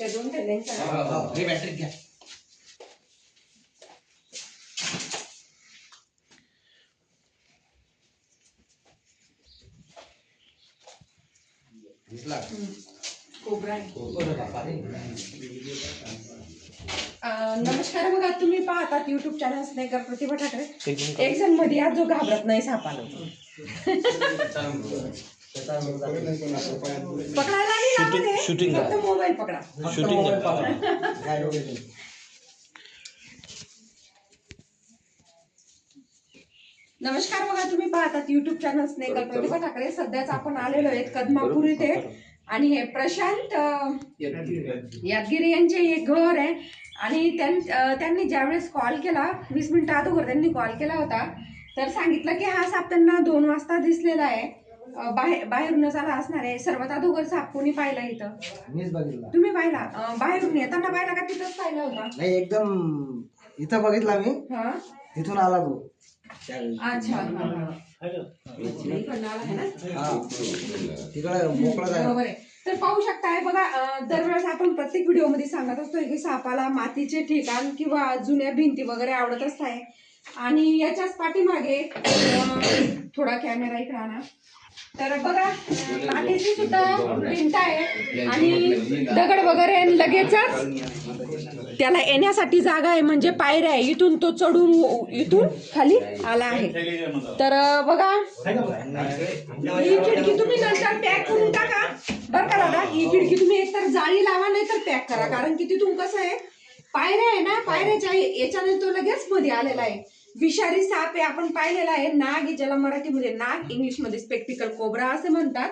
दोन हे बॅटरी घ्या. दिसला कोबरा. अं, नमस्कार बघा तुम्ही पाहतात युट्यूब चॅनल स्नेकर प्रतिभा ठाकरे. एक जणमध्ये आज जो घाबरत नाही सापाला. पकडायला नाही लागत आहे. shooting फक्त मोबाईल पकडा. शूटिंग. नमस्कार बघा तुम्ही पाहतात युट्यूब चॅनल स्नेकर प्रतिभा ठाकरे सध्याच आपण आलेलो आहेत कदमापूर इथे. आणि हे प्रशांत अं, यादगिरी यांचे हे घर आहे. आणि त्यां- अं, त्यांनी ज्यावेळेस कॉल केला वीस मिनिटं अगोदर त्यांनी कॉल केला होता. तर सांगितलं की हा साप त्यांना दोन वाजता दिसलेला आहे. अं, बाहेर बाहेरूनच आला असणार आहे. सर्वात अगोदर साप कोणी पाहिला इथं? मीच बघितला. तुम्ही पाहिला? अं, बाहेरून येताना पाहिला का तिथंच पाहिला होता? नाही एकदम इथं बघितला मी. हा? तिथून आला तो. त्यावेळी. अच्छा. हा, हा. इकडनं आला आहे ना हा. तिकडे मोकळा जाय बरोबर आहे. तर पाहू शकताय बघा अं, दरवेळेस आपण प्रत्येक व्हिडिओमध्ये सांगत असतोय की सापाला मातीचे ठिकाण किंवा जुन्या भिंती वगैरे आवडत असताय. आणि याच्याच पाठीमागे अं, थोडा कॅमेरा इकडे आणा. तर बघा मातीची सुद्धा भिंत आहे आणि दगड वगैरे लगेचच त्याला येण्यासाठी जागा आहे म्हणजे पायऱ्या आहे. इथून तो चढून इथून खाली आला आहे. तर बघा ही खिडकी तुम्ही नंतर पॅक करून टाका. बरं का दादा ही खिडकी तुम्ही एकतर जाळी लावा नाही तर पॅक करा. कारण की तिथून कसं आहे पायऱ्या आहे ना पायऱ्याच्या याच्याने तो लगेच मध्ये आलेला आहे. विषारी साप आहे आपण पाहिलेला आहे. नाग आहे ज्याला मराठीमध्ये नाग इंग्लिशमध्ये स्पेक्टिकल कोबरा असे म्हणतात.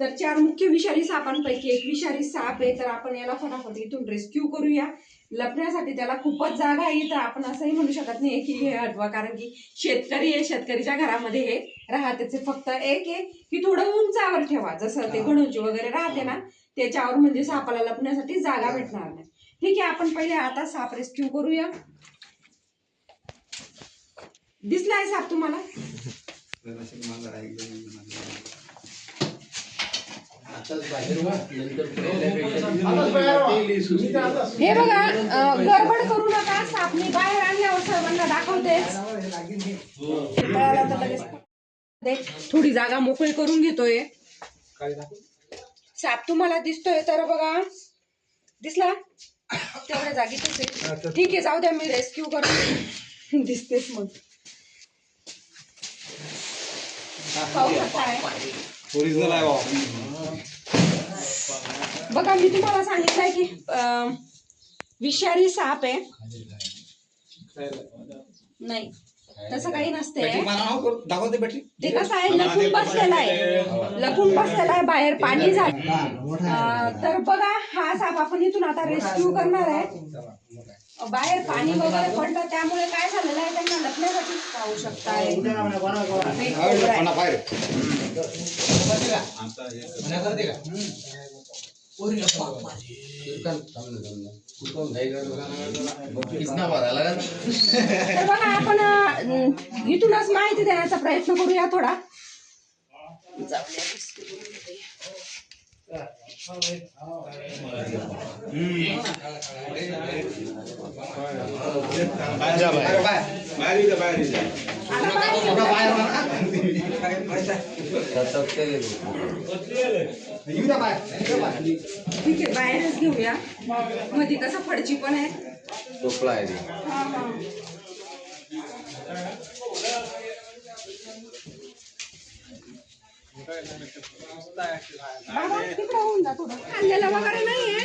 तर चार मुख्य विषारी सापांपैकी एक विषारी साप आहे. तर आपण याला फटाफट इथून रेस्क्यू करूया. लपण्यासाठी त्याला खूपच जागा आहे. तर आपण असंही म्हणू शकत नाही की हे हटवा. कारण की शेतकरी आहे शेतकरीच्या घरामध्ये हे राहतेचे फक्त एक आहे की थोडं उंचावर ठेवा. जसं ते घणूची वगैरे राहते ना त्याच्यावर म्हणजे सापाला लपण्यासाठी जागा भेटणार नाही. ठीक आहे आपण पहिले आता साप रेस्क्यू करूया. दिसलाय साप तुम्हाला? हे बघा अं, गडबड करू नका सापनी बाहेर आणल्यावर सर्वांना दाखवतेच. कळालं तर लगेच. देख, थोडी जागा मोकळी करून घेतोय. साप तुम्हाला दिसतोय तर बघा. दिसला? तेवढ्या जागेतच आहे. ठीक आहे जाऊ द्या मी रेस्क्यू करून दिसतेच मग पाहू शकताय ओरिजिनल आहे बघा मी तुम्हाला सांगितलंय की विषारी साप आहे. नाही तसं काही नसते बॅटरी ते कसं आहे लपून बसलेला आहे. लपून बसलेला आहे बाहेर पाणी झालं तर बघा हा साप आपण इथून आता रेस्क्यू करणार आहे. बाहेर पाणी वगैरे पडलं त्यामुळे काय झालेलं आहे त्यांना लपण्यासाठी पाहू शकताय आहे. आपण इथूनच माहिती देण्याचा प्रयत्न करूया थोडा बाहेर ठीक आहे बाहेरच घेऊया. मध्ये कसं फडची पण आहे. हा, हा. खाल्लेलं वगैरे नाहीये.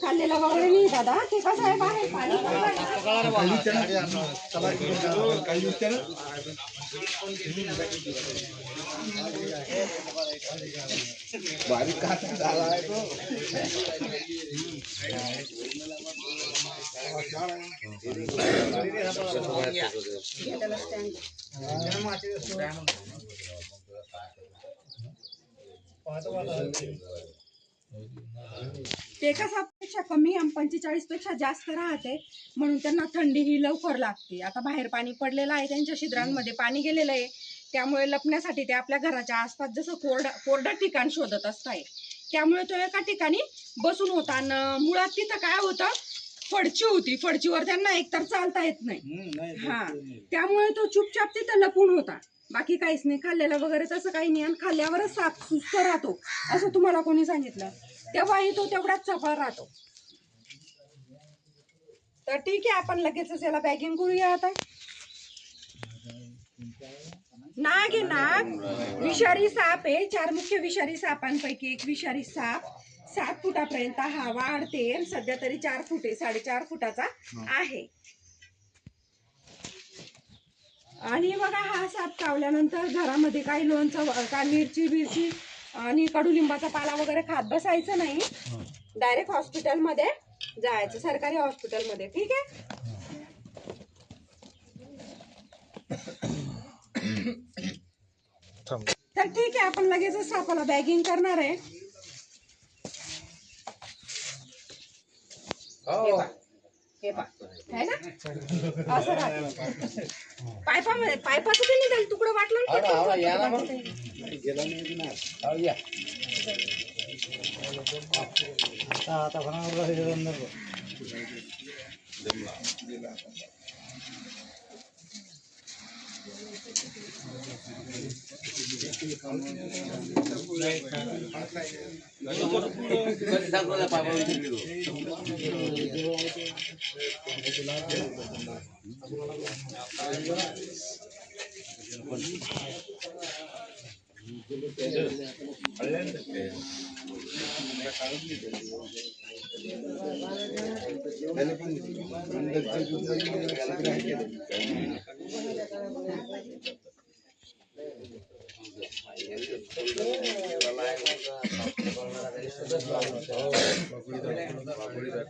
खाल्लेलं वगैरे नाही दादा. ते कसं आहे. बाहेर पाणी ना. त्याला stand. ते पेक्षा कमी पंचेचाळीसपेक्षा जास्त राहते. म्हणून त्यांना थंडी ही लवकर लागते. आता बाहेर पाणी पडलेलं आहे त्यांच्या छिद्रांमध्ये पाणी गेलेलं आहे. त्यामुळे लपण्यासाठी ते आपल्या घराच्या आसपास जसं कोरडं कोरडं ठिकाण शोधत असताय. त्यामुळे तो एका ठिकाणी बसून होता आणि मुळात तिथं काय होतं? फडची होती. फडचीवर त्यांना एकतर चालता येत नाही. हा. त्यामुळे तो चुपचाप तिथं लपून होता. बाकी काहीच नाही. खाल्लेलं वगैरे तसं काही नाही. आणि खाल्ल्यावरच साप सुस्त राहतो असं तुम्हाला कोणी सांगितलं. तेव्हाही तो तेवढाच चपळ राहतो. तर ठीक आहे आपण लगेचच याला पॅकिंग करूया आता. नाग आहे नाग. विषारी साप आहे. चार मुख्य विषारी सापांपैकी एक विषारी साप. सात फुटापर्यंत हा वाढते सध्या तरी चार फुट आहे साडेचार फुटाचा आहे. आणि बघा हा साप चावल्यानंतर घरामध्ये काही लोणचं काय मिरची बिरची आणि कडुलिंबाचा पाला वगैरे खात बसायचं नाही. डायरेक्ट हॉस्पिटलमध्ये जायचं सरकारी हॉस्पिटलमध्ये ठीक आहे? तर ठीक आहे आपण लगेच सापाला बॅगिंग करणार आहे. हे पहा. पहा. ना? असं राहते. पायपामध्ये पायपाचं ते निघाल तुकडं वाटलं Gracias.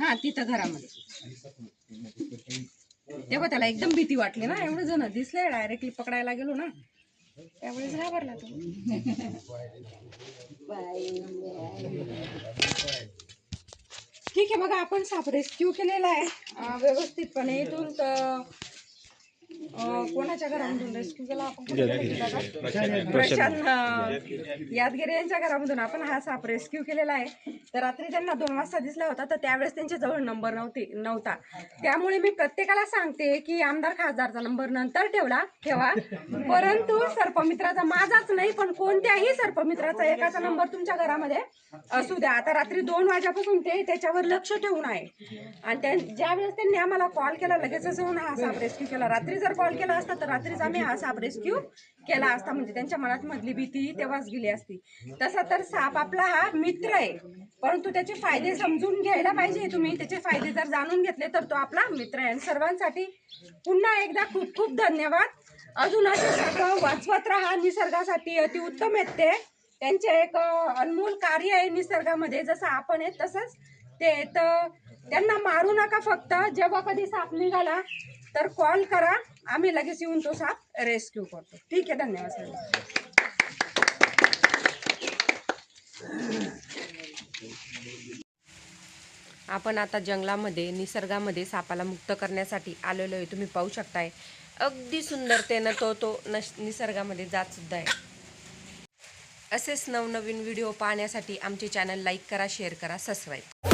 हा तिथं घरामध्ये. तेव्हा त्याला एकदम भीती वाटली ना एवढं जण दिसले डायरेक्टली पकडायला गेलो ना त्यावेळेस घाबरला तो. ठीक आहे बघा आपण साप रेस्क्यू केलेला आहे. व्यवस्थितपणे इथून तर कोणाच्या घरामधून? रेस्क्यू केला आपण कुठे गेलो होतो? प्रशांत. अं, यादगिरी यांच्या घरामधून आपण हा साप रेस्क्यू केलेला आहे. तर रात्री त्यांना दोन वाजता दिसला होता तर त्यावेळेस त्यांच्या जवळ नंबर नव्हती नव्हता. त्यामुळे मी प्रत्येकाला सांगते की आमदार खासदारचा नंबर नंतर ठेवला ठेवा. परंतु सर्पमित्राचा माझाच नाही पण कोणत्याही सर्पमित्राचा एकाचा नंबर तुमच्या घरामध्ये असू द्या. आता रात्री दोन वाजेपासून ते त्याच्यावर लक्ष ठेवून आहे. आणि त्या ज्यावेळेस त्यांनी आम्हाला कॉल केला लगेचच येऊन हा साप रेस्क्यू केला. रात्री जर कॉल केला असता तर रात्रीच आम्ही हा साप रेस्क्यू केला असता. म्हणजे त्यांच्या मनात मधली भीती तेव्हाच गेली असती. तसा तर साप आपला हा मित्र आहे. परंतु त्याचे फायदे समजून घ्यायला पाहिजे तुम्ही. त्याचे फायदे जर जाणून घेतले तर तो आपला मित्र आहे. आणि सर्वांसाठी पुन्हा एकदा खूप खूप धन्यवाद. अजून असं सगळं वाचवत राहा. निसर्गासाठी अतिउत्तम आहेत ते. त्यांचे एक अनमोल कार्य आहे निसर्गामध्ये. जसं आपण आहे तसंच ते तर त्यांना मारू नका फक्त. जेव्हा कधी साप निघाला तर कॉल करा. आम्ही लगेच येऊन तो साप रेस्क्यू करतो. ठीक आहे धन्यवाद सर आपण आता जंगलामध्ये निसर्गामध्ये सापाला मुक्त करण्यासाठी आलेलो आहे. तुम्ही पाहू शकताय. अगदी सुंदरतेनं तो तो नश निसर्गामध्ये जात सुद्धा आहे. असेच नवनवीन व्हिडिओ पाहण्यासाठी आमचे चॅनल लाईक करा शेअर करा सबस्क्राईब